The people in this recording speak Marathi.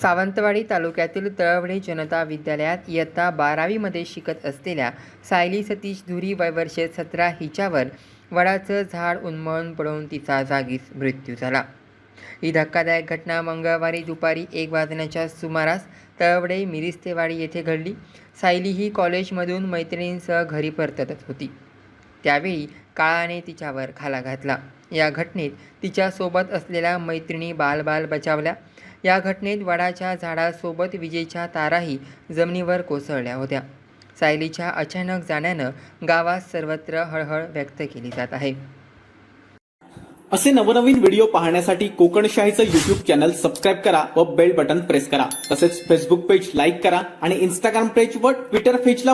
सावंतवाडी तालुक्यातील तळवडे जनता विद्यालयात इयत्ता बारावीमध्ये शिकत असलेल्या सायली सतीश धुरी वय सतरा हिच्यावर वडाचं झाड उन्मळून पडून तिचा जागीच मृत्यू झाला. ही धक्कादायक घटना मंगळवारी दुपारी एक वाजण्याच्या सुमारास तळवडे मिरिस्तेवाडी येथे घडली. सायली ही कॉलेजमधून मैत्रिणींसह घरी परतत होती. त्यावेळी काळाने तिच्यावर खाला घातला. या घटनेत तिच्यासोबत असलेल्या मैत्रिणी बालबाल बचावल्या. या घटनेत वडाच्या झाडासोबत विजेच्या ताराही जमिनीवर कोसळल्या होत्या. सायलीच्या अचानक जाण्यानं गावात सर्वत्र हळहळ व्यक्त केली जात आहे. असे नवनवीन व्हिडिओ पाहण्यासाठी कोकणशाहीचं युट्यूब चॅनल सबस्क्राईब करा व बेल बटन प्रेस करा. तसेच फेसबुक पेज लाईक करा आणि इंस्टाग्राम पेज व ट्विटर पेजला